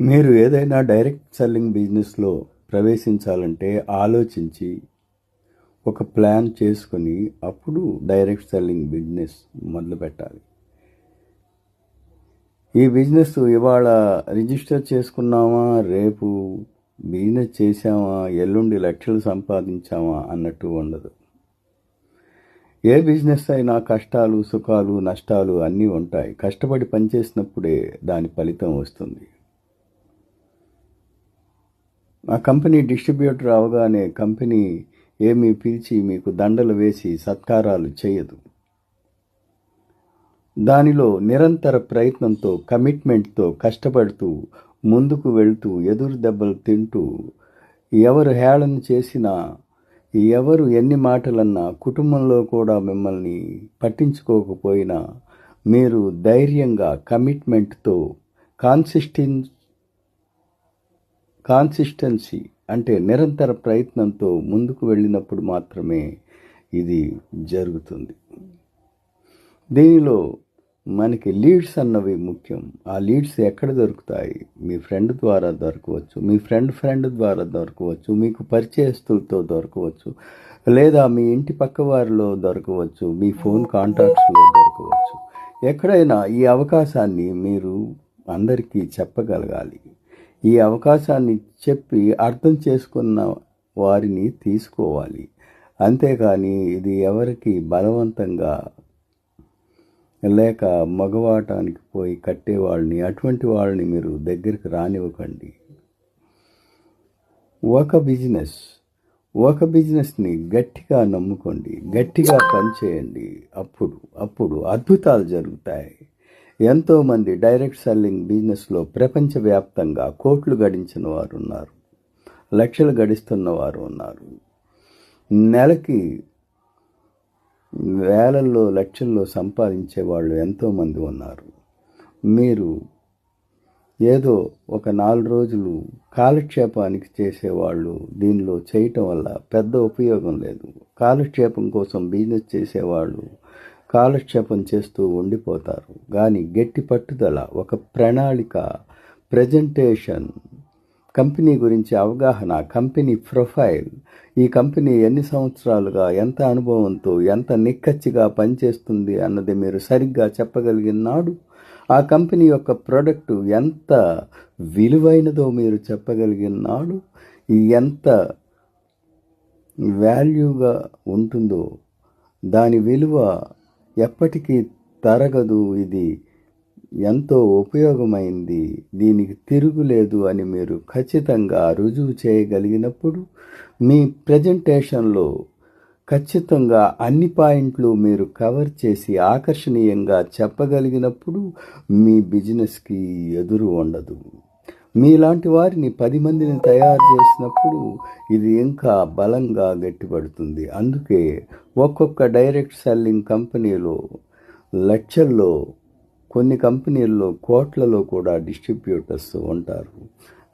మీరు ఏదైనా direct selling బిజినెస్లో ప్రవేశించాలంటే ఆలోచించి ఒక ప్లాన్ చేసుకొని అప్పుడు డైరెక్ట్ సెల్లింగ్ బిజినెస్ మొదలుపెట్టాలి ఈ బిజినెస్ ఇవాళ రిజిస్టర్ చేసుకున్నామా? రేపు బిజినెస్ చేసామా ఎల్లుండి లక్షలు సంపాదించామా? అన్నట్టు ఉండదు. ఏ బిజినెస్ అయినా కష్టాలు సుఖాలు నష్టాలు అన్నీ ఉంటాయి. కష్టపడి పనిచేసినప్పుడే దాని ఫలితం వస్తుంది. ఆ కంపెనీ డిస్ట్రిబ్యూటర్ అవగానే కంపెనీ ఏమీ పిలిచి మీకు దండలు వేసి సత్కారాలు చేయదు. దానిలో నిరంతర ప్రయత్నంతో కమిట్మెంట్తో కష్టపడుతూ ముందుకు వెళ్తూ ఎదురు దెబ్బలు తింటూ ఎవరు హేళన చేసినా ఎవరు ఎన్ని మాటలన్నా కుటుంబంలో కూడా మిమ్మల్ని పట్టించుకోకపోయినా మీరు ధైర్యంగా కమిట్మెంట్తో కాన్సిస్టెన్ కాన్సిస్టెన్సీ అంటే నిరంతర ప్రయత్నంతో ముందుకు వెళ్ళినప్పుడు మాత్రమే ఇది జరుగుతుంది. దీనిలో మనకి లీడ్స్ అన్నవి ముఖ్యం. ఆ లీడ్స్ ఎక్కడ దొరుకుతాయి? మీ ఫ్రెండ్ ద్వారా దొరకవచ్చు మీ ఫ్రెండ్ ఫ్రెండ్ ద్వారా దొరకవచ్చు మీకు పరిచయస్తులతో దొరకవచ్చు లేదా మీ ఇంటి పక్క వారిలో దొరకవచ్చు మీ ఫోన్ కాంటాక్ట్స్లో దొరకవచ్చు. ఎక్కడైనా ఈ అవకాశాన్ని మీరు అందరికీ చెప్పగలగాలి. ఈ అవకాశాన్ని చెప్పి అర్థం చేసుకున్న వారిని తీసుకోవాలి. అంతేకాని ఇది ఎవరికి బలవంతంగా లేక మగవాటానికి పోయి కట్టేవాళ్ళని అటువంటి వాళ్ళని మీరు దగ్గరికి రానివ్వకండి. ఒక బిజినెస్ ఒక బిజినెస్ని గట్టిగా నమ్ముకోండి గట్టిగా పనిచేయండి. అప్పుడు అప్పుడు అద్భుతాలు జరుగుతాయి. ఎంతోమంది డైరెక్ట్ సెల్లింగ్ బిజినెస్లో ప్రపంచవ్యాప్తంగా కోట్లు గడించిన వారు ఉన్నారు. లక్షలు గడిస్తున్న వారు ఉన్నారు. నెలకి వేలల్లో లక్షల్లో సంపాదించే వాళ్ళు ఎంతోమంది ఉన్నారు. మీరు ఏదో ఒక నాలుగు రోజులు కాలక్షేపానికి చేసేవాళ్ళు దీనిలో చేయటం వల్ల పెద్ద ఉపయోగం లేదు. కాలక్షేపం కోసం బిజినెస్ చేసేవాళ్ళు కాలక్షేపం చేస్తూ ఉండిపోతారు. కానీ గట్టి పట్టుదల ఒక ప్రణాళిక ప్రజెంటేషన్ కంపెనీ గురించి అవగాహన కంపెనీ ప్రొఫైల్ ఈ కంపెనీ ఎన్ని సంవత్సరాలుగా ఎంత అనుభవంతో ఎంత నిక్కచ్చిగా పనిచేస్తుంది అన్నది మీరు సరిగ్గా చెప్పగలిగిన నాడు ఆ కంపెనీ యొక్క ప్రోడక్ట్ ఎంత విలువైనదో మీరు చెప్పగలిగిన నాడు ఎంత వాల్యూగా ఉంటుందో దాని విలువ ఎప్పటికీ తరగదు ఇది. ఎంతో ఉపయోగమైంది. దీనికి తిరుగులేదు అని మీరు ఖచ్చితంగా రుజువు చేయగలిగినప్పుడు మీ ప్రజెంటేషన్లో ఖచ్చితంగా అన్ని పాయింట్లు మీరు కవర్ చేసి ఆకర్షణీయంగా చెప్పగలిగినప్పుడు మీ బిజినెస్కి ఎదురు ఉండదు. మీలాంటి వారిని పది మందిని తయారు చేసినప్పుడు ఇది ఇంకా బలంగా గట్టిపడుతుంది. అందుకే ఒక్కొక్క డైరెక్ట్ సెల్లింగ్ కంపెనీలో లక్షల్లో కొన్ని కంపెనీల్లో కోట్లలో కూడా డిస్ట్రిబ్యూటర్స్ ఉంటారు.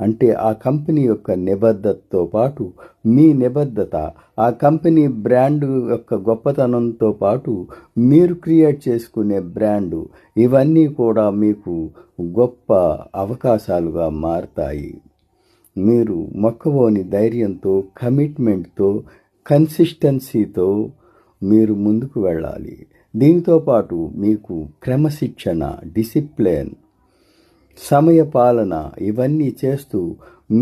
అంటే ఆ కంపెనీ యొక్క నిబద్ధతతో పాటు మీ నిబద్ధత ఆ కంపెనీ బ్రాండ్ యొక్క గొప్పతనంతో పాటు మీరు క్రియేట్ చేసుకునే బ్రాండు ఇవన్నీ కూడా మీకు గొప్ప అవకాశాలుగా మారతాయి. మీరు మొక్కవోని ధైర్యంతో కమిట్మెంట్తో కన్సిస్టెన్సీతో మీరు ముందుకు వెళ్ళాలి. దీంతో పాటు మీకు క్రమశిక్షణ డిసిప్లిన్ సమయ పాలన ఇవన్నీ చేస్తూ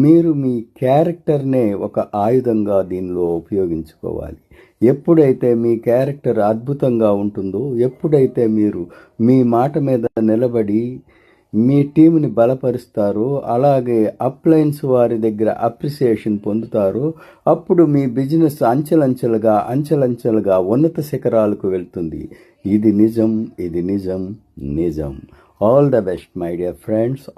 మీరు మీ క్యారెక్టర్నే ఒక ఆయుధంగా దీనిలో ఉపయోగించుకోవాలి. ఎప్పుడైతే మీ క్యారెక్టర్ అద్భుతంగా ఉంటుందో ఎప్పుడైతే మీరు మీ మాట మీద నిలబడి మీ టీంని బలపరుస్తారో అలాగే అప్లయన్స్ వారి దగ్గర అప్రిసియేషన్ పొందుతారో అప్పుడు మీ బిజినెస్ అంచెలంచెలుగా అంచెలంచెలుగా ఉన్నత శిఖరాలకు వెళ్తుంది. ఇది నిజం ఇది నిజం నిజం. All the best my dear friends.